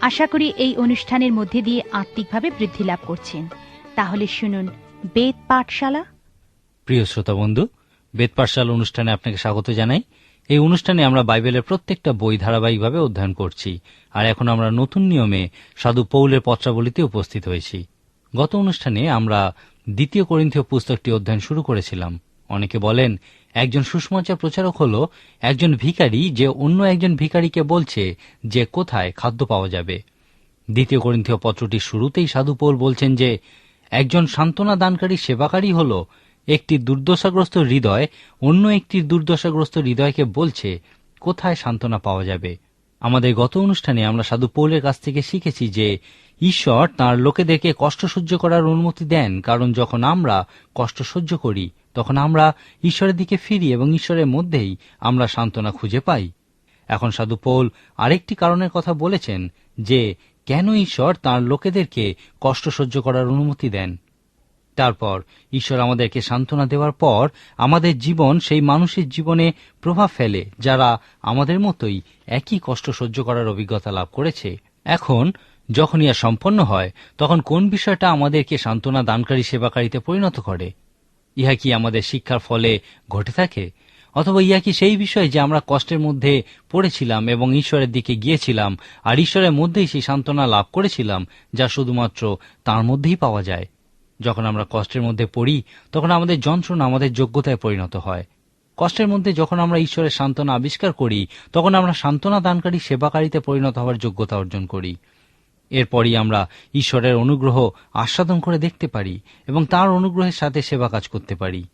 আশা করি এই অনুষ্ঠানের মধ্যে দিয়ে আত্মিকভাবে বৃদ্ধি লাভ করছেন। তাহলে শুনুন বেদ পাঠশালা। প্রিয় শ্রোতা বন্ধু, বেদ পাঠশালা অনুষ্ঠানে আপনাকে স্বাগত জানাই। এই অনুষ্ঠানে আমরা বাইবেলের প্রত্যেকটা বই ধারাবাহিকভাবে অধ্যয়ন করছি আর এখন আমরা নতুন নিয়মে সাধু পৌলের পত্রাবলিতে উপস্থিত হয়েছি। গত অনুষ্ঠানে আমরা দ্বিতীয় করিন্থীয় পুস্তকটি অধ্যয়ন শুরু করেছিলাম। অনেকে বলেন একজন সুষমাচার প্রচারক হল একজন ভিখারি যে অন্য একজন ভিখারিকে বলছে যে কোথায় খাদ্য পাওয়া যাবে। দ্বিতীয় করিন্থীয় পত্রটির শুরুতেই সাধু পৌল বলছেন যে, একজন সান্ত্বনা দানকারী সেবাকারী হল একটি দুর্দশাগ্রস্ত হৃদয়, অন্য একটি দুর্দশাগ্রস্ত হৃদয়কে বলছে কোথায় সান্ত্বনা পাওয়া যাবে। আমাদের গত অনুষ্ঠানে আমরা সাধু পৌলের কাছ থেকে শিখেছি যে ঈশ্বর তাঁর লোকেদেরকে কষ্ট সহ্য করার অনুমতি দেন, কারণ যখন আমরা কষ্ট সহ্য করি, তখন আমরা ঈশ্বরের দিকে ফিরি এবং ঈশ্বরের মধ্যেই আমরা সান্ত্বনা খুঁজে পাই। এখন সাধু পৌল আরেকটি কারণের কথা বলেছেন যে, কেন ঈশ্বর তাঁর লোকেদেরকে কষ্ট সহ্য করার অনুমতি দেন? তারপর, ঈশ্বর আমাদেরকে সান্ত্বনা দেওয়ার পর আমাদের জীবন সেই মানুষের জীবনে প্রভাব ফেলে, যারা আমাদের মতোই একই কষ্ট সহ্য করার অভিজ্ঞতা লাভ করেছে। এখন যখন ইয়া সম্পন্ন হয়, তখন কোন বিষয়টা আমাদেরকে সান্ত্বনা দানকারী সেবাকারীতে পরিণত করে? ইহা কি আমাদের শিক্ষার ফলে ঘটে থাকে? অথবা ইয়া কি সেই বিষয় যে আমরা কষ্টের মধ্যে পড়েছিলাম এবং ঈশ্বরের দিকে গিয়েছিলাম, আর ঈশ্বরের মধ্যেই সেই সান্ত্বনা লাভ করেছিলাম, যা শুধুমাত্র তার মধ্যেই পাওয়া যায়? যখন আমরা কষ্টের মধ্যে পড়ি, তখন আমাদের যন্ত্রণা আমাদের যোগ্যতায় পরিণত হয়। কষ্টের মধ্যে যখন আমরা ঈশ্বরের সান্ত্বনা আবিষ্কার করি, তখন আমরা সান্ত্বনা দানকারী সেবাকারীতে পরিণত হওয়ার যোগ্যতা অর্জন করি। এরপরই আমরা ঈশ্বরের অনুগ্রহ আস্বাদন করে দেখতে পারি এবং তার অনুগ্রহের সাথে সেবা কাজ করতে পারি।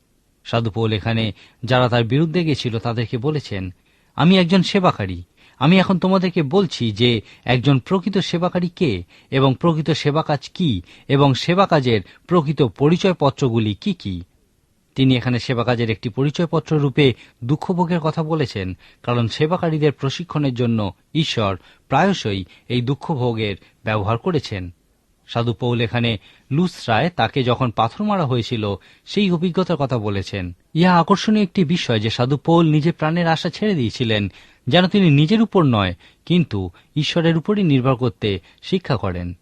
সাধুপৌল এখানে যারা তার বিরুদ্ধে গেছিল তাদেরকে বলেছেন, আমি একজন সেবাকারী। আমি এখন তোমাদেরকে বলছি যে একজন প্রকৃত সেবাকারী কে এবং প্রকৃত সেবা কাজ কি এবং সেবা কাজের প্রকৃত পরিচয়পত্রগুলি কি কি? তিনি এখানে সেবা কাজের একটি পরিচয়পত্র রূপে দুঃখভোগের কথা বলেছেন, কারণ সেবাকারীদের প্রশিক্ষণের জন্য ঈশ্বর প্রায়শই এই দুঃখভোগের ব্যবহার করেছেন। সাধু পৌল এখানে লুসরায় তাকে যখন পাথর মারা হয়েছিল, সেই অভিজ্ঞতার কথা বলেছেন। ইহা আকর্ষণীয় একটি বিষয় যে সাধু পৌল নিজে প্রাণের আশা ছেড়ে দিয়েছিলেন, যেন তিনি নিজের উপর নয়, কিন্তু ঈশ্বরের উপরই নির্ভর করতে শিক্ষা করেন।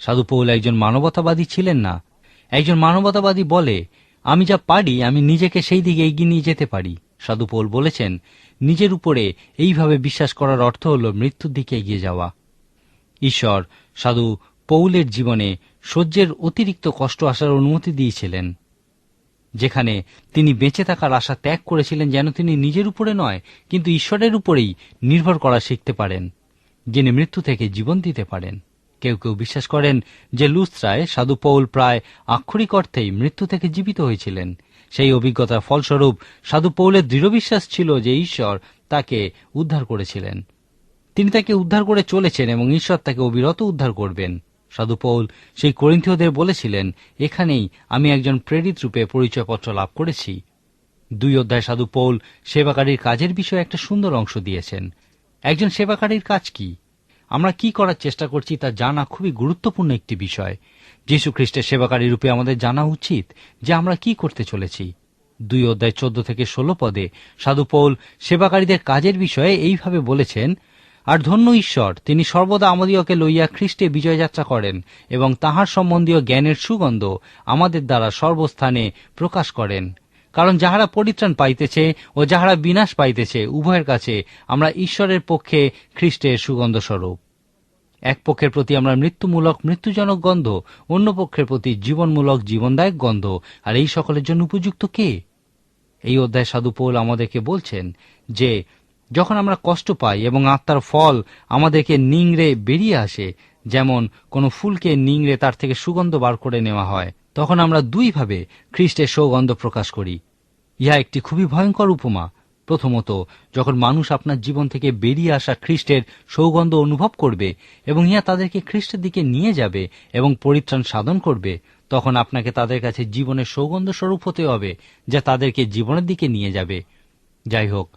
সাধু পৌল একজন মানবতাবাদী ছিলেন না। একজন মানবতাবাদী বলে আমি যা পারি, আমি নিজেকে সেই দিকে এগিয়ে নিয়ে যেতে পারি। সাধু পৌল বলেছেন, নিজের উপরে এইভাবে বিশ্বাস করার অর্থ হল মৃত্যুর দিকে এগিয়ে যাওয়া। ঈশ্বর সাধু পৌলের জীবনে সহ্যের অতিরিক্ত কষ্ট আসার অনুমতি দিয়েছিলেন, যেখানে তিনি বেঁচে থাকার আশা ত্যাগ করেছিলেন যেন তিনি নিজের উপরে নয়, কিন্তু ঈশ্বরের উপরেই নির্ভর করা শিখতে পারেন, যিনি মৃত্যু থেকে জীবন দিতে পারেন। কেউ কেউ বিশ্বাস করেন যে লুস্ত্রায় সাধু পৌল প্রায় আক্ষরিক অর্থেই মৃত্যু থেকে জীবিত হয়েছিলেন। সেই অভিজ্ঞতার ফলস্বরূপ সাধু পৌলের দৃঢ় বিশ্বাস ছিল যে ঈশ্বর তাকে উদ্ধার করেছিলেন। তিনি তাকে উদ্ধার করে চলেছেন এবং ঈশ্বর তাকে অবিরত উদ্ধার করবেন। সাধু পৌল সেই করিন্থীয়দের বলেছিলেন, এখানেই আমি একজন প্রেরিত রূপে পরিচয়পত্র লাভ করেছি। দুই অধ্যায় সাধু পৌল সেবাকারীর কাজের বিষয়ে একটা সুন্দর অংশ দিয়েছেন। একজন সেবাকারীর কাজ কি? আমরা কি করার চেষ্টা করছি তা জানা খুবই গুরুত্বপূর্ণ একটি বিষয়। যীশু খ্রিস্টের সেবাকারী রূপে আমাদের জানা উচিত যে আমরা কি করতে চলেছি। দুই অধ্যায় চোদ্দ থেকে ষোলো পদে সাধু পৌল সেবাকারীদের কাজের বিষয়ে এইভাবে বলেছেন, আর ধন্য ঈশ্বর, তিনি সর্বদা আমাদিওকে লইয়া খ্রিস্টে বিজয়যাত্রা করেন এবং তাহার সম্বন্ধীয় জ্ঞানের সুগন্ধ আমাদের দ্বারা সর্বস্থানে প্রকাশ করেন। কারণ যাহারা পরিত্রাণ পাইতেছে ও যাহারা বিনাশ পাইতেছে, উভয়ের কাছে আমরা ঈশ্বরের পক্ষে খ্রিস্টের সুগন্ধ স্বরূপ। এক পক্ষের প্রতি আমরা মৃত্যুমূলক, মৃত্যুজনক গন্ধ, অন্য পক্ষের প্রতি জীবনমূলক, জীবনদায়ক গন্ধ। আর এই সকলের জন্য উপযুক্ত কে? এই অধ্যায় সাধু পৌল আমাদেরকে বলছেন যে, যখন আমরা কষ্ট পাই এবং আত্মার ফল আমাদেরকে নিংড়ে বেরিয়ে আসে, যেমন কোনো ফুলকে নিংড়ে তার থেকে সুগন্ধ বার করে নেওয়া হয় তখন আমরা দুইভাবে খ্রিস্টের সৌগন্ধ প্রকাশ করি। ইহা একটি খুবই ভয়ঙ্কর উপমা। প্রথমত, যখন মানুষ আপনার জীবন থেকে বেরিয়ে আসা খ্রিস্টের সৌগন্ধ অনুভব করবে এবং ইহা তাদেরকে খ্রিস্টের দিকে নিয়ে যাবে এবং পরিত্রাণ সাধন করবে, তখন আপনাকে তাদের কাছে জীবনের সৌগন্ধ স্বরূপ হতে হবে, যা তাদেরকে জীবনের দিকে নিয়ে যাবে। যাই হোক,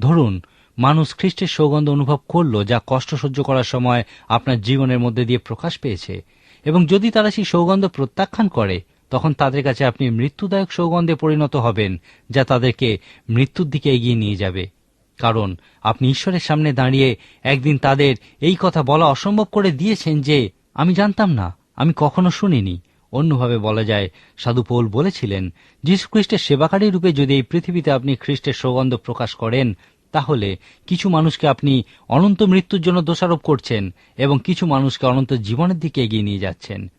ধরুন, মানুষ খ্রিস্টের সৌগন্ধ অনুভব করল যা কষ্ট সহ্য করার সময় আপনার জীবনের মধ্যে দিয়ে প্রকাশ পেয়েছে। এবং যদি তারা সেই সৌগন্ধ প্রত্যাখ্যান করে, তখন তাদের কাছে আপনি মৃত্যুদায়ক সৌগন্ধে পরিণত হবেন, যা তাদেরকে মৃত্যুর দিকে এগিয়ে নিয়ে যাবে। কারণ আপনি ঈশ্বরের সামনে দাঁড়িয়ে একদিন তাদের এই কথা বলা অসম্ভব করে দিয়েছেন যে, আমি জানতাম না, আমি কখনো শুনিনি। অন্যভাবে বলা যায়, সাধু পৌল বলেছিলেন যীশু খ্রিস্টের সেবাকারী রূপে যদি এই পৃথিবীতে আপনি খ্রিস্টের সৌগন্ধ প্রকাশ করেন তাহলে কিছু মানুষকে আপনি অনন্ত মৃত্যুর জন্য দোষারোপ করছেন এবং কিছু মানুষকে অনন্ত জীবনের দিকে এগিয়ে নিয়ে যাচ্ছেন।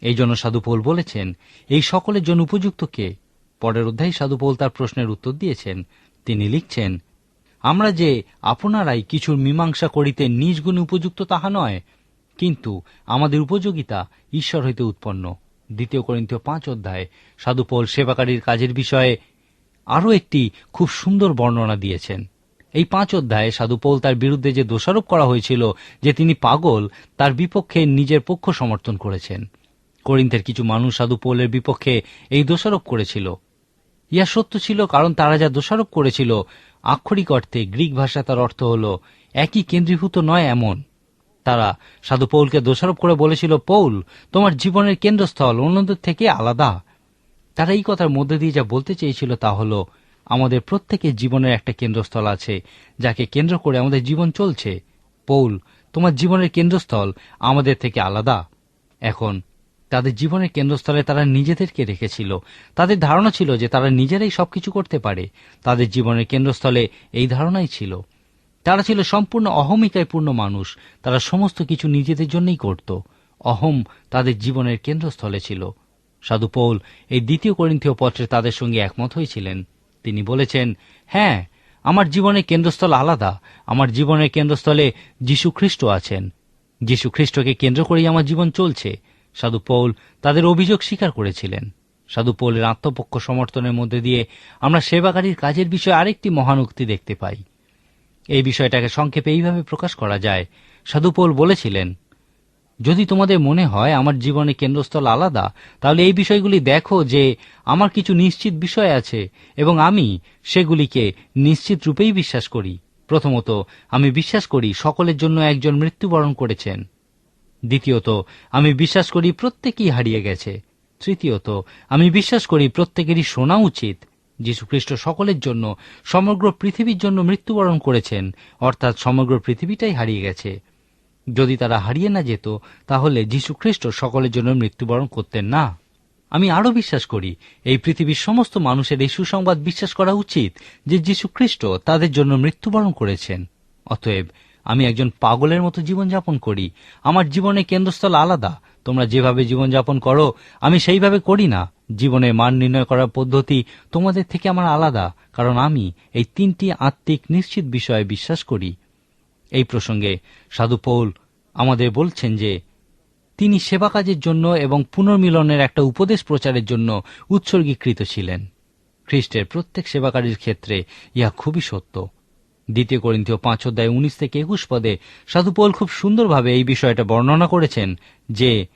এই জন্য সাধু পৌল বলেছেন, এই সকলের জন্য উপযুক্ত কে? পরের অধ্যায়ে সাধু পৌল তার প্রশ্নের উত্তর দিয়েছেন। তিনি লিখছেন, আমরা যে আপনারাই কিছুর মীমাংসা করিতে নিজ গুণে উপযুক্ত তাহা নয়, কিন্তু আমাদের উপযোগিতা ঈশ্বর হইতে উৎপন্ন। দ্বিতীয় করিন্থীয় পাঁচ অধ্যায় সাধু পৌল সেবাকারীর কাজের বিষয়ে আরও একটি খুব সুন্দর বর্ণনা দিয়েছেন। এই পাঁচ অধ্যায়ে সাধু পৌল তার বিরুদ্ধে যে দোষারোপ করা হয়েছিল, যে তিনি পাগল, তার বিপক্ষে নিজের পক্ষ সমর্থন করেছেন। করিন্থের কিছু মানুষ সাধু পৌলের বিপক্ষে এই দোষারোপ করেছিল। ইহা সত্য ছিল কারণ তারা যা দোষারোপ করেছিল, আক্ষরিক অর্থে গ্রিক ভাষা তার অর্থ হল, একই কেন্দ্রীভূত নয় এমন। তারা সাধু পৌলকে দোষারোপ করে বলেছিল, পৌল, তোমার জীবনের কেন্দ্রস্থল অন্যদের থেকে আলাদা। তারা এই কথার মধ্যে দিয়ে যা বলতে চেয়েছিল তা হল, আমাদের প্রত্যেকের জীবনের একটা কেন্দ্রস্থল আছে, যাকে কেন্দ্র করে আমাদের জীবন চলছে। পৌল, তোমার জীবনের কেন্দ্রস্থল আমাদের থেকে আলাদা। এখন, তাদের জীবনের কেন্দ্রস্থলে তারা নিজেদেরকে রেখেছিল। তাদের ধারণা ছিল যে তারা নিজেরাই সবকিছু করতে পারে। তাদের জীবনের কেন্দ্রস্থলে এই ধারণাই ছিল। তারা ছিল সম্পূর্ণ অহমিকায় পূর্ণ মানুষ। তারা সমস্ত কিছু নিজেদের জন্যই করত। অহম তাদের জীবনের কেন্দ্রস্থলে ছিল। সাধু পৌল, এই দ্বিতীয় করিন্থীয় পত্রে তাদের সঙ্গে একমত হয়েছিলেন। তিনি বলেছেন হ্যাঁ আমার জীবনের কেন্দ্রস্থল আলাদা। আমার জীবনের কেন্দ্রস্থলে যীশু খ্রিস্ট আছেন। যীশু খ্রিস্টকে কেন্দ্র করেই আমার জীবন চলছে। সাধু পৌল তাদের অভিযোগ স্বীকার করেছিলেন। সাধু পৌলের আত্মপক্ষ সমর্থনের মধ্যে দিয়ে আমরা সেবাকারীর কাজের বিষয়ে আরেকটি মহানুক্তি দেখতে পাই। এই বিষয়টাকে সংক্ষেপে এইভাবে প্রকাশ করা যায়। সাধু পৌল বলেছিলেন যদি তোমাদের মনে হয় আমার জীবনে কেন্দ্রস্থল আলাদা, তাহলে এই বিষয়গুলি দেখো যে আমার কিছু নিশ্চিত বিষয় আছে এবং আমি সেগুলিকে নিশ্চিত রূপেই বিশ্বাস করি। প্রথমত, আমি বিশ্বাস করি সকলের জন্য একজন মৃত্যুবরণ করেছেন। দ্বিতীয়ত, আমি বিশ্বাস করি প্রত্যেকেই হারিয়ে গেছে। তৃতীয়ত, আমি বিশ্বাস করি প্রত্যেকেরই শোনা উচিত। যীশুখ্রিস্ট সকলের জন্য সমগ্র পৃথিবীর জন্য মৃত্যুবরণ করেছেন, অর্থাৎ সমগ্র পৃথিবীটাই হারিয়ে গেছে। যদি তারা হারিয়ে না যেত, তাহলে যীশুখ্রিস্ট সকলের জন্য মৃত্যুবরণ করতেন না। আমি আরও বিশ্বাস করি, এই পৃথিবীর সমস্ত মানুষের এই সুসংবাদ বিশ্বাস করা উচিত যে যীশুখ্রিস্ট তাদের জন্য মৃত্যুবরণ করেছেন। অতএব আমি একজন পাগলের মতো জীবনযাপন করি, আমার জীবনে কেন্দ্রস্থল আলাদা, তোমরা যেভাবে জীবনযাপন করো, আমি সেইভাবে করি না। জীবনে মান নির্ণয় করার পদ্ধতি তোমাদের থেকে আমার আলাদা, কারণ আমি এই তিনটি আত্মিক নিশ্চিত বিষয়ে বিশ্বাস করি। এই প্রসঙ্গে সাধু পৌল আমাদের বলছেন যে, তিনি সেবা কাজের জন্য এবং পুনর্মিলনের একটা উপদেশ প্রচারের জন্য উৎসর্গীকৃত ছিলেন। খ্রিস্টের প্রত্যেক সেবাকারীর ক্ষেত্রে ইহা খুবই সত্য। দ্বিতীয় করিন্থীয় পাঁচ অধ্যায় উনিশ থেকে একুশ পদে সাধু পৌল খুব সুন্দরভাবে এই বিষয়টা বর্ণনা করেছেন যে,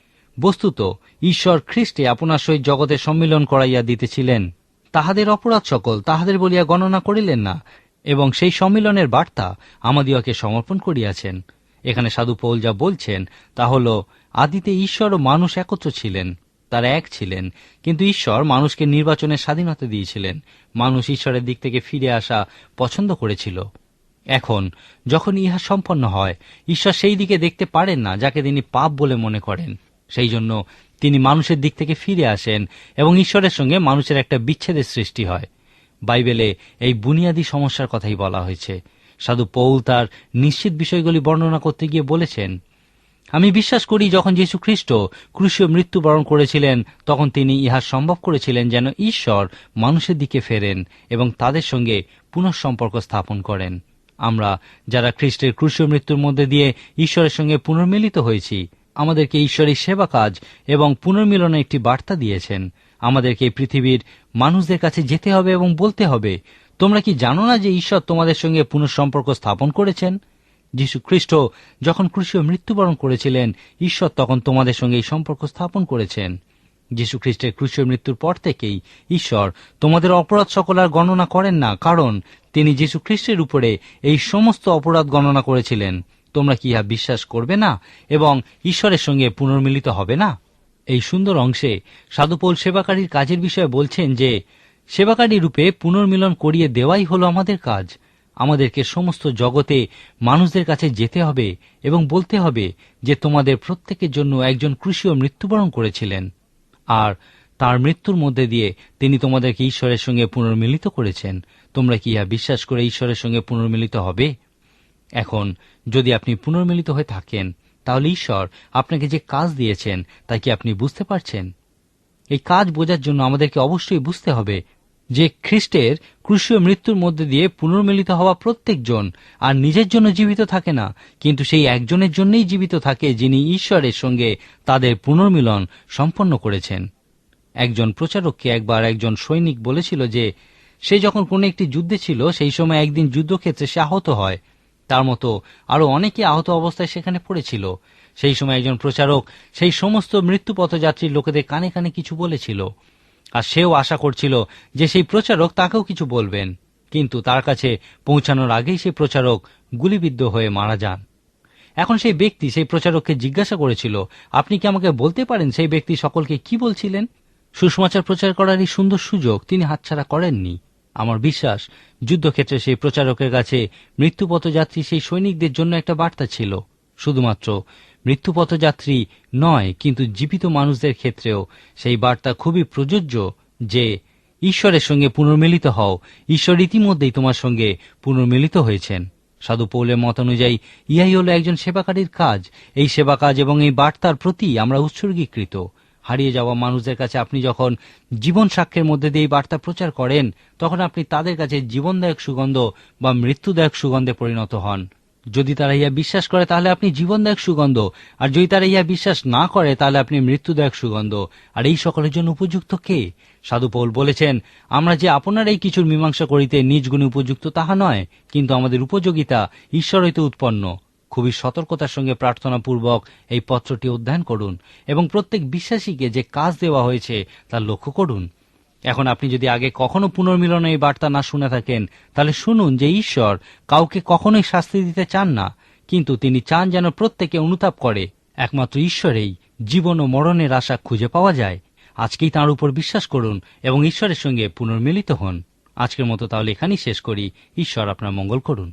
বস্তুত ঈশ্বর খ্রিস্টে আপনার সহিত জগতের সম্মিলন করাইয়া দিতেছিলেন। তাহাদের অপরাধ সকল তাহাদের বলিয়া গণনা করিলেন না। এবং সেই সম্মিলনের বার্তা আমাদিওকে সমর্পণ করিয়াছেন। এখানে সাধু পৌল যা বলছেন, তা হল, আদিতে ঈশ্বর ও মানুষ একত্র ছিলেন, তারা এক ছিলেন। কিন্তু ঈশ্বর মানুষকে নির্বাচনের স্বাধীনতা দিয়েছিলেন। মানুষ ঈশ্বরের দিক থেকে ফিরে আসা পছন্দ করেছিল। এখন, যখন ইহা সম্পন্ন হয়, ঈশ্বর সেই দিকে দেখতে পারেন না, যাকে তিনি পাপ বলে মনে করেন। সেই জন্য তিনি মানুষের দিক থেকে ফিরে আসেন এবং ঈশ্বরের সঙ্গে মানুষের একটা বিচ্ছেদের সৃষ্টি হয়। বাইবেলে এই বুনিয়াদী সমস্যার কথাই বলা হয়েছে। সাধু পৌল তার নিশ্চিত বিষয়গুলি বর্ণনা করতে গিয়ে বলেছেন, আমি বিশ্বাস করি যখন যীশু খ্রিস্ট ক্রুশীয় মৃত্যুবরণ করেছিলেন, তখন তিনি ইহা সম্ভব করেছিলেন যেন ঈশ্বর মানুষের দিকে ফেরেন এবং তাদের সঙ্গে পুনঃসম্পর্ক স্থাপন করেন। আমরা যারা খ্রিস্টের ক্রুশীয় মৃত্যুর মধ্যে দিয়ে ঈশ্বরের সঙ্গে পুনর্মিলিত হয়েছি, আমাদেরকে ঈশ্বরের সেবা কাজ এবং পুনর্মিলনের একটি বার্তা দিয়েছেন। আমাদেরকে পৃথিবীর মানুষদের কাছে যেতে হবে এবং বলতে হবে, তোমরা কি জানো না যে ঈশ্বর তোমাদের সঙ্গে পুনঃসম্পর্ক স্থাপন করেছেন? যীশু খ্রিস্ট যখন ক্রুশীয় মৃত্যুবরণ করেছিলেন, ঈশ্বর তখন তোমাদের সঙ্গে এই সম্পর্ক স্থাপন করেছেন। যীশু খ্রিস্টের ক্রুশীয় মৃত্যুর পর থেকেই ঈশ্বর তোমাদের অপরাধ সকল আর গণনা করেন না, কারণ তিনি যীশু খ্রিস্টের উপরে এই সমস্ত অপরাধ গণনা করেছিলেন। তোমরা কি ইহা বিশ্বাস করবে না এবং ঈশ্বরের সঙ্গে পুনর্মিলিত হবে না? এই সুন্দর অংশে সাধুপৌল সেবাকারীর কাজের বিষয়ে বলছেন যে, সেবাকারী রূপে পুনর্মিলন করিয়ে দেওয়াই হলো আমাদের কাজ। আমাদেরকে সমস্ত জগতে মানুষদের কাছে যেতে হবে এবং বলতে হবে যে, তোমাদের প্রত্যেকের জন্য একজন কৃষিও মৃত্যুবরণ করেছিলেন। আর তার মৃত্যুর মধ্যে দিয়ে তিনি তোমাদেরকে ঈশ্বরের সঙ্গে পুনর্মিলিত করেছেন। তোমরা কি ইহা বিশ্বাস করে ঈশ্বরের সঙ্গে পুনর্মিলিত হবে? এখন যদি আপনি পুনর্মিলিত হয়ে থাকেন তাহলে ঈশ্বর আপনাকে যে কাজ দিয়েছেন, তা কি আপনি বুঝতে পারছেন? এই কাজ বোঝার জন্য আমাদেরকে অবশ্যই বুঝতে হবে যে খ্রিস্টের ক্রুশীয় মৃত্যুর মধ্যে দিয়ে পুনর্মিলিত হওয়া প্রত্যেকজন আর নিজের জন্য জীবিত থাকে না, কিন্তু সেই একজনের জন্যই জীবিত থাকে যিনি ঈশ্বরের সঙ্গে তাদের পুনর্মিলন সম্পন্ন করেছেন। একজন প্রচারককে একবার একজন সৈনিক বলেছিল যে, সে যখন কোনো একটি যুদ্ধে ছিল, সেই সময় একদিন যুদ্ধক্ষেত্রে সে আহত হয়। তার মতো আরও অনেকে আহত অবস্থায় সেখানে পড়েছিল। সেই সময় একজন প্রচারক সেই সমস্ত মৃত্যুপথযাত্রীর লোকেদের কানে কানে কিছু বলেছিল। আর সেও আশা করছিল যে সেই প্রচারক তাকেও কিছু বলবেন। কিন্তু তার কাছে পৌঁছানোর আগেই সেই প্রচারক গুলিবিদ্ধ হয়ে মারা যান। এখন সেই ব্যক্তি সেই প্রচারককে জিজ্ঞাসা করেছিল, আপনি কি আমাকে বলতে পারেন সেই ব্যক্তি সকলকে কি বলছিলেন? সুষমাচার প্রচার করার এই সুন্দর সুযোগ তিনি হাতছাড়া করেননি। আমার বিশ্বাস, যুদ্ধক্ষেত্রে সেই প্রচারকের কাছে মৃত্যুপথযাত্রী সেই সৈনিকদের জন্য একটা বার্তা ছিল। শুধুমাত্র মৃত্যুপথযাত্রী নয়, কিন্তু জীবিত মানুষদের ক্ষেত্রেও সেই বার্তা খুবই প্রযোজ্য যে, ঈশ্বরের সঙ্গে পুনর্মিলিত হও। ঈশ্বর ইতিমধ্যেই তোমার সঙ্গে পুনর্মিলিত হয়েছেন। সাধু পৌলের মত অনুযায়ী ইহাই হল একজন সেবাকারীর কাজ। এই সেবা কাজ এবং এই বার্তার প্রতি আমরা উৎসর্গীকৃত। হারিয়ে যাওয়া মানুষদের কাছে আপনি যখন জীবন সাক্ষ্যের মধ্যে দিয়ে বার্তা প্রচার করেন, তখন আপনি তাদের কাছে জীবনদায়ক সুগন্ধ বা মৃত্যুদায়ক সুগন্ধে পরিণত হন। যদি তারা ইহা বিশ্বাস করে, তাহলে আপনি জীবনদায়ক সুগন্ধ। আর যদি তারা ইহা বিশ্বাস না করে, তাহলে আপনি মৃত্যুদায়ক সুগন্ধ। আর এই সকলের জন্য উপযুক্ত কে? সাধু পৌল বলেছেন, আমরা যে আপনার এই কিছুর মীমাংসা করিতে নিজ গুণে উপযুক্ত, তাহা নয়। কিন্তু আমাদের উপযোগিতা ঈশ্বর হইতে উৎপন্ন। খুবই সতর্কতার সঙ্গে প্রার্থনা পূর্বক এই পত্রটি অধ্যয়ন করুন এবং প্রত্যেক বিশ্বাসীকে যে কাজ দেওয়া হয়েছে তা লক্ষ্য করুন। এখন আপনি যদি আগে কখনো পুনর্মিলনে এই বার্তা না শুনে থাকেন, তাহলে শুনুন যে ঈশ্বর কাউকে কখনোই শাস্তি দিতে চান না, কিন্তু তিনি চান যেন প্রত্যেকে অনুতাপ করে। একমাত্র ঈশ্বরেই জীবন ও মরণের আশা খুঁজে পাওয়া যায়। আজকেই তাঁর উপর বিশ্বাস করুন এবং ঈশ্বরের সঙ্গে পুনর্মিলিত হন। আজকের মতো তাহলে এখানেই শেষ করি। ঈশ্বর আপনার মঙ্গল করুন।